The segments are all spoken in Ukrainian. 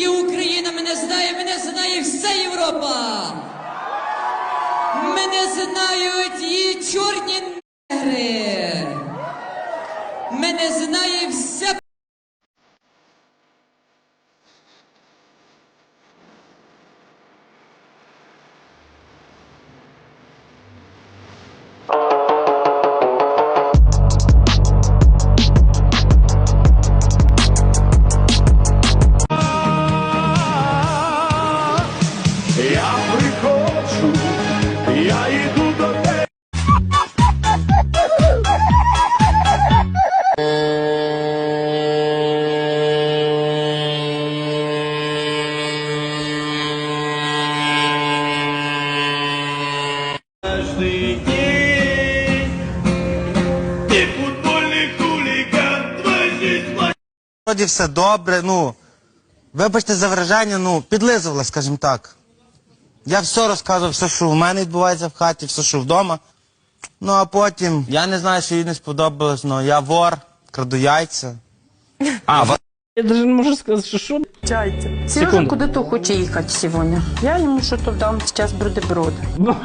тільки Україна мене знає, мене знає вся Європа. Мене знають і чорні негри. Мене знає Вроді все добре, ну. Вибачте за враження, ну, підлизувала, скажімо так. Я все розказував, все, що в мене відбувається в хаті, все, що вдома. Ну а потім, я не знаю, що їй не сподобалось, але я вор, краду яйця. Я даже не можу сказати, що що. Сережа Секунду. куда-то хочет ехать сегодня. Я ему что-то дам сейчас бродеброд. Ну.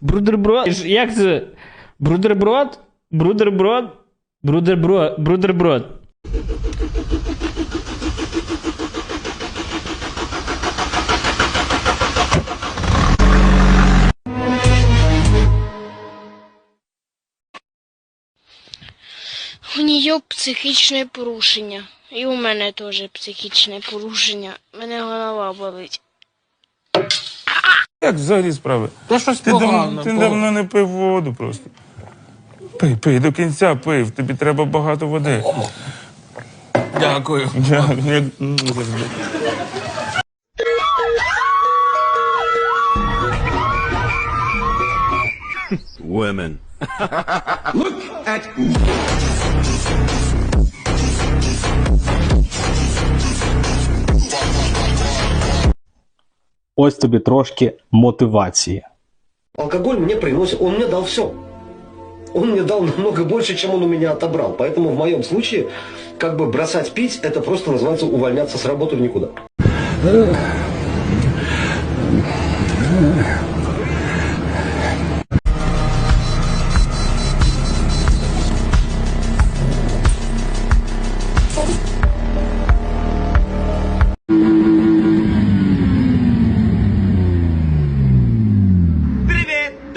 Брудерброд. Як це? Брудерброд? Брудерброд? Брудерброд. Брудерброд. У нее психічне порушення. І у мене теж психічне порушення. Мене голова болить. Як взагалі справи? Та щось Ти, дав, ти давно не пив воду просто. Пий, пий, до кінця пив, тобі треба багато води. Дякую. Я, Women. Ось тобі трошки мотивації. Алкоголь мне приносит, он мне дал все. Он мне дал намного больше, чем он у меня отобрал. Поэтому в моем случае, как бы бросать пить, это просто называется увольняться с работы в никуда.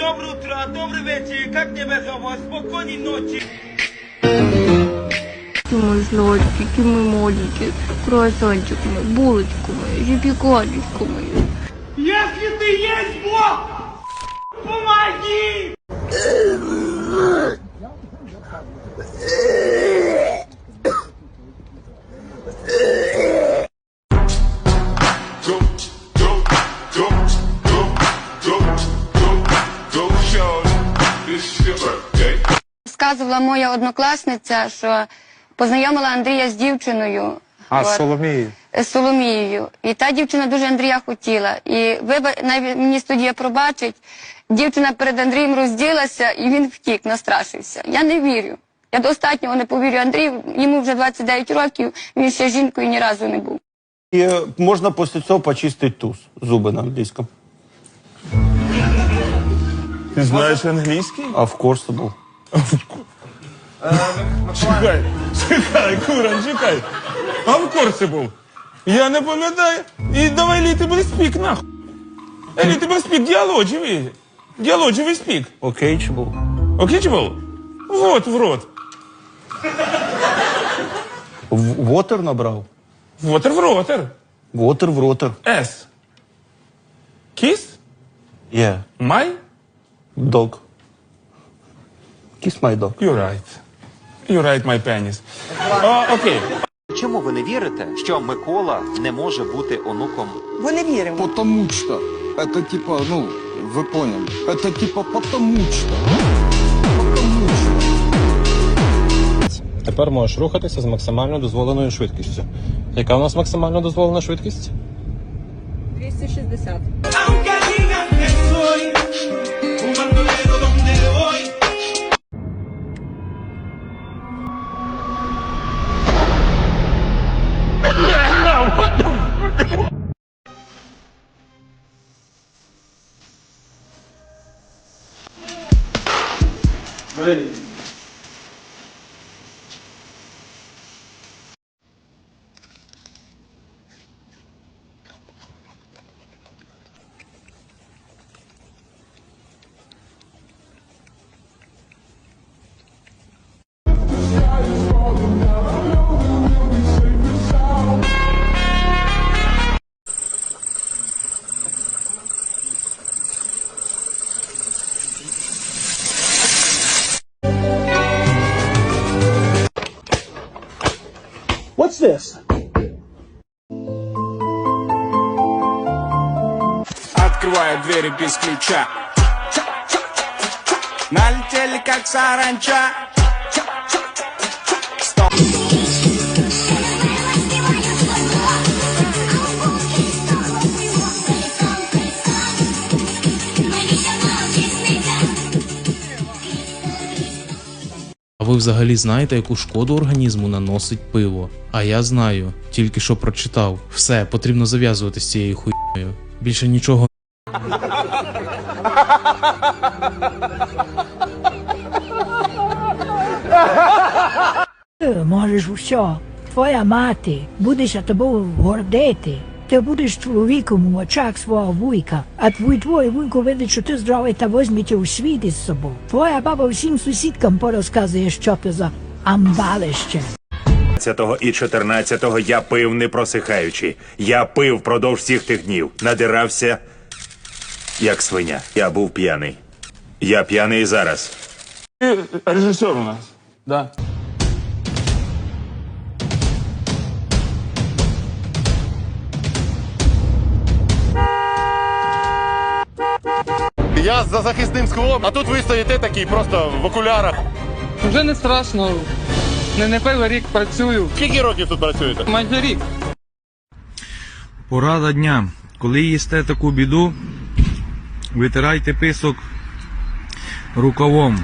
Доброе утро, добрый вечер, как тебя зовут? Спокойной ночи. Злодчик, які ми маленькі, круасанчик мой, булочку мою, запеканочку мою. Если ты есть Бог, помоги! Сказувала моя однокласниця, що познайомила Андрія з дівчиною. А, з Соломією. з Соломією. І та дівчина дуже Андрія хотіла. І виба... навіть мені студія пробачить, дівчина перед Андрієм розділася і він втік, настрашився. Я не вірю. Я до останнього не повірю Андрію, йому вже 29 років, він ще жінкою ні разу не був. І е, можна після цього почистити туз, зуби на англійському. Ти знаєш англійський? А в курсі був. Чекай, чекай, Куран, чекай. А в курсі був. Я не пам'ятаю. І давай літи буде спік, нахуй. Е, Літи буде спік, діалоджевий. Діалоджевий спік. Окей, чи був? Окей, чи був? Вот, в рот. В- Вотер набрав. Вотер в ротер. Вотер в ротер. С. Кіс? Є. Май? Дог. Kiss my dog. You're right. You're right, my penis. О, окей. Чому ви не вірите, що Микола не може бути онуком Вони віримо. Потому что это типа, ну, вы поняли, это типа потому что. Тепер можеш рухатися з максимально дозволеною швидкістю. Яка у нас максимально дозволена швидкість? 260. What's this? Открываю двери без ключа. Налетели как саранча. А ви взагалі знаєте, яку шкоду організму наносить пиво? А я знаю, тільки що прочитав. Все, потрібно зав'язувати з цією хуйнею. Більше нічого Ти можеш усе. Твоя мати буде за тобою гордити. Ти будеш чоловіком у очах свого вуйка, а твій твій вуйко видить, що ти здоровий та возьмете у світ із собою. Твоя баба всім сусідкам порозказує, що ти за амбалище. 13-го і 14-го я пив не просихаючи. Я пив впродовж всіх тих днів. Надирався, як свиня. Я був п'яний. Я п'яний і зараз. Ты режиссер у нас. Да. Я за захисним склом, а тут ви стоїте такий просто в окулярах. Вже не страшно. Не, не перший рік працюю. Скільки років тут працюєте? Майже рік. Порада дня. Коли їсте таку біду, витирайте писок рукавом.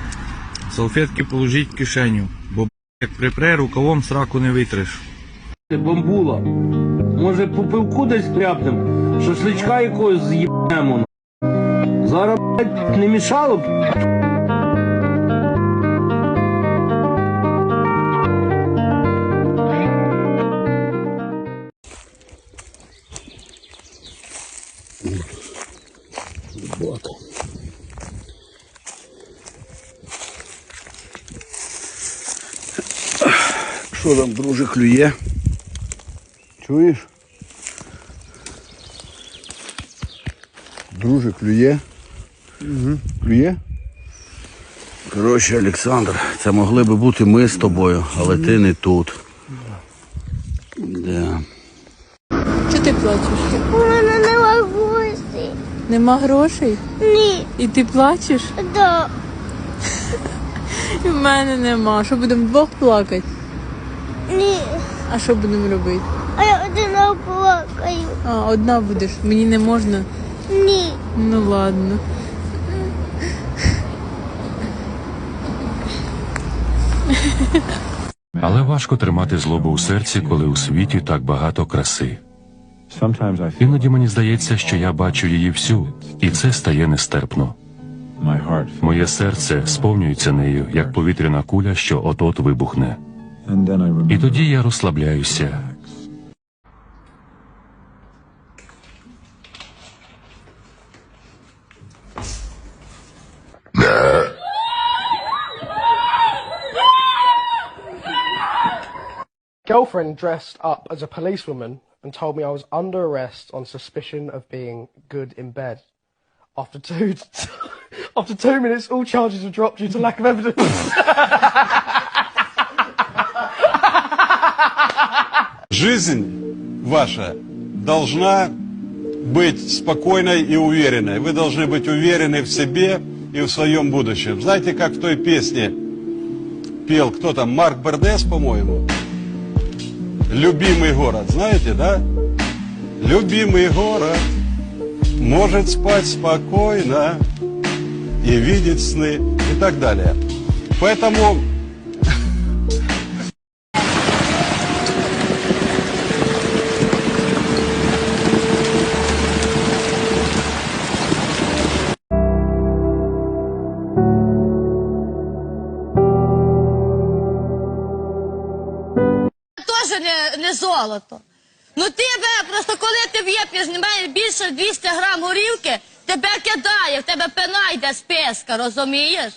Салфетки положіть в кишеню, бо як припре, рукавом сраку не витриш. Бомбула. Може по пивку десь хляпнем, шашличка якогось з'їбнемо. Зараз блядь, не мішало б. Що там, друже, клює? Чуєш? Друже, клює? Угу. Клює? Коротше, Олександр, це могли би бути ми з тобою, але ти не тут. Да. Чого ти плачеш? У мене нема грошей. Нема грошей? Ні. І ти плачеш? Да. І в мене нема. Що будемо двох плакати? Ні. А що будемо робити? А я одина плакаю. А, одна будеш. Мені не можна. Ні. Ну ладно. Але важко тримати злобу у серці, коли у світі так багато краси. Іноді мені здається, що я бачу її всю, і це стає нестерпно. Моє серце сповнюється нею, як повітряна куля, що от-от вибухне. І тоді я розслабляюся. Girlfriend dressed up as a policewoman and told me I was under arrest on suspicion of being good in bed. After two, after two minutes, all charges were dropped due to lack of evidence. Жизнь ваша должна быть спокойной и уверенной. Вы должны быть уверены в себе и в своем будущем. Знаете, как в той песне пел кто там, Марк Бердес, по-моему? Любимый город, знаете, да? Любимый город может спать спокойно и видеть сны и так далее. Поэтому Теж не, не золото. Ну тебе просто коли ти маєш більше 200 грам горілки, тебе кидає, в тебе пена йде з песка, розумієш?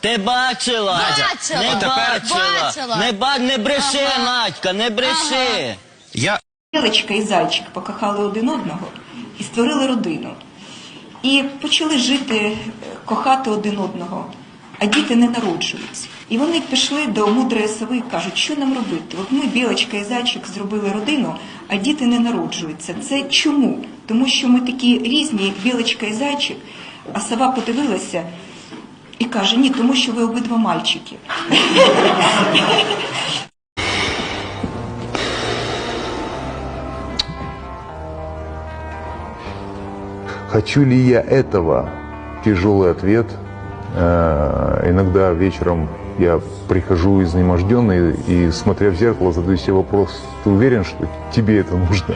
Ти бачила? Бачила. Не А тепер- бачила. Бачила. Не, ба... не бреши, Ага. Надька, не бреши. Я Білочка і зайчик покохали один одного і створили родину. І почали жити, кохати один одного, а діти не народжуються. І вони пішли до мудрої сови і кажуть, що нам робити? От ми, білочка і зайчик, зробили родину, а діти не народжуються. Це чому? Тому що ми такі різні, білочка і зайчик, а сова подивилася і каже, ні, тому що ви обидва мальчики. Хочу ли я этого? Тяжелый ответ. Э, Иногда вечером я прихожу изнеможденный и, смотря в зеркало, задаю себе вопрос, ты уверен, что тебе это нужно?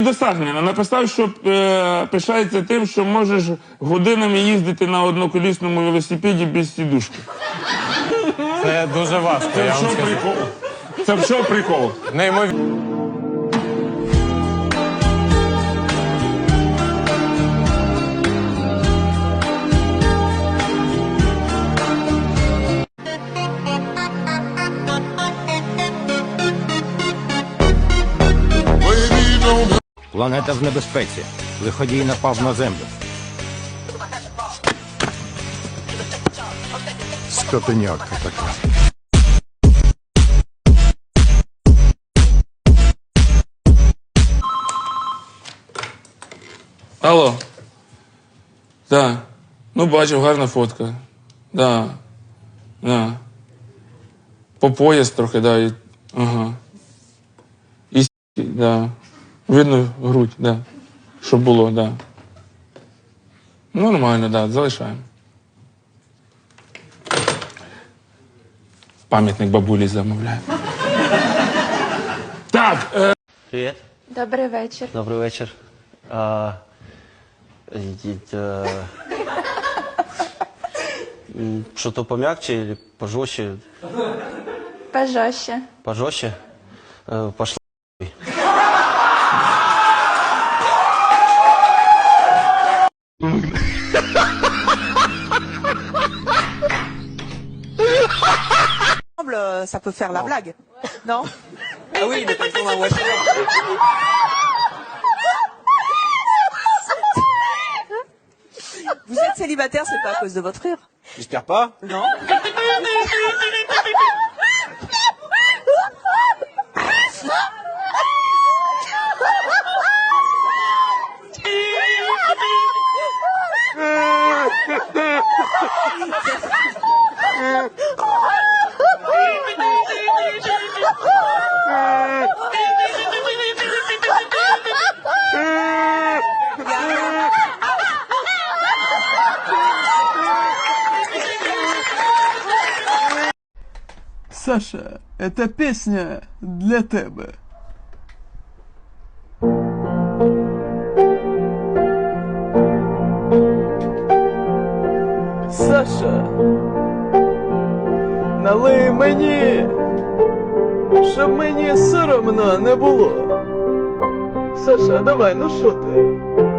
Досагнено написав, що е, пишається тим, що можеш годинами їздити на одноколісному велосипеді без сідушки. Це дуже важко. Це я в вам що скажу. прикол? Це в що прикол? Неймовірно. Планета в небезпеці. Лиходій напав на землю. Скотиняка така. Алло. Так. Ну, бачив, гарна фотка. Да. Да. По пояс трохи, да. І... Ага. І с***, да. Видно грудь, да. Щоб було, да. Ну, нормально, да, залишаємо. Пам'ятник бабулі замовляємо. Так, е... Привіт, Добрий вечір. добрий вечір. А, е, м, Что-то помягче или пожестче? Пожорстче. Пожестче? Э, Пошла. Ça peut faire la blague. Non Ah oui, mais pas d'un voiture. Vous êtes célibataire, c'est pas à cause de votre rire. J'espère pas. Non Саша, эта песня для тебе. Саша, налий мені, щоб мені соромно не було. Саша, давай, ну що ти?